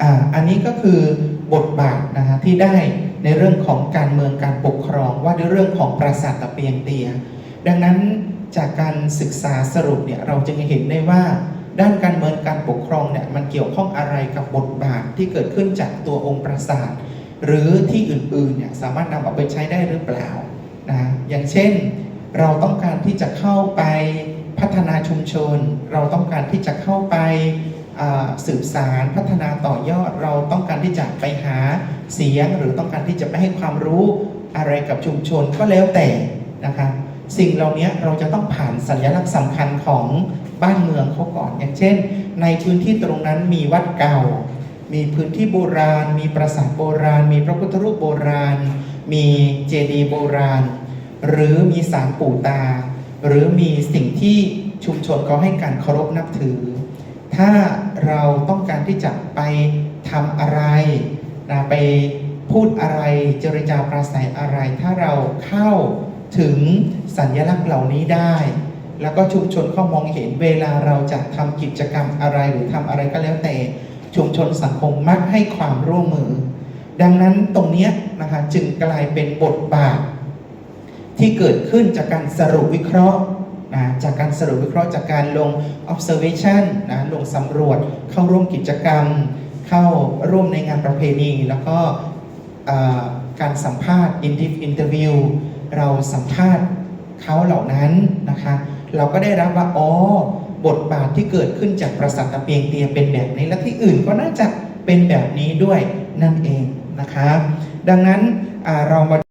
อ่าอันนี้ก็คือบทบาทนะฮะที่ได้ในเรื่องของการเมืองการปกครองว่าด้วยเรื่องของปราสาทตะเปียงเตีย ดังนั้นจากการศึกษาสรุปเนี่ยเราจึงเห็นได้ว่า ด้านการเมืองการปกครองเนี่ยมันเกี่ยวข้องอะไรกับบทบาทที่เกิดขึ้นจากตัวองค์ปราสาท หรือที่อื่นๆเนี่ยสามารถนำเอาไปใช้ได้หรือเปล่านะอย่างเช่น เราต้องการที่จะเข้าไปพัฒนาชุมชน เราต้องการที่จะเข้าไป สืบสารพัฒนาต่อยอดเราต้องการที่จะไปหาเสียง หรือต้องการที่จะไปให้ความรู้อะไรกับชุมชนก็แล้วแต่นะคะสิ่งเหล่านี้เราจะต้องผ่านสัญลักษณ์สำคัญของบ้านเมืองเขาก่อน อย่างเช่น ในพื้นที่ตรงนั้นมีวัดเก่า มีพื้นที่โบราณ มีปราสาทโบราณ มีพระพุทธรูปโบราณ มีเจดีย์โบราณ หรือมีสารปู่ตา หรือมีสิ่งที่ชุมชนเขาให้การเคารพนับถือ ถ้าเราต้องการที่จะไปทำอะไรนะไปพูดอะไรเจรจาปราศัยอะไร ถ้าเราเข้าถึงสัญลักษณ์เหล่านี้ได้ แล้วก็ชุมชนเขามองเห็นเวลาเราจะทำกิจกรรมอะไรหรือทำอะไรก็แล้วแต่ ชุมชนสังคมมักให้ความร่วมมือ ดังนั้นตรงนี้นะคะจึงกลายเป็นบทบาท ที่เกิดขึ้นจากการสรุปวิเคราะห์ นะจากการสรุปวิเคราะห์จากการลง observation นะลงสำรวจเข้าร่วมกิจกรรม เข้าร่วมในงานประเพณี แล้วก็การสัมภาษณ์ interview เราสัมภาษณ์เขาเหล่านั้นนะคะเราก็ได้รับว่าอ๋อบทบาทที่เกิดขึ้นจากปราสาทตะเปียงเตียเป็นแบบนี้และที่อื่นก็น่าจะเป็นแบบนี้ด้วยนั่นเองนะคะ ดังนั้นเรามา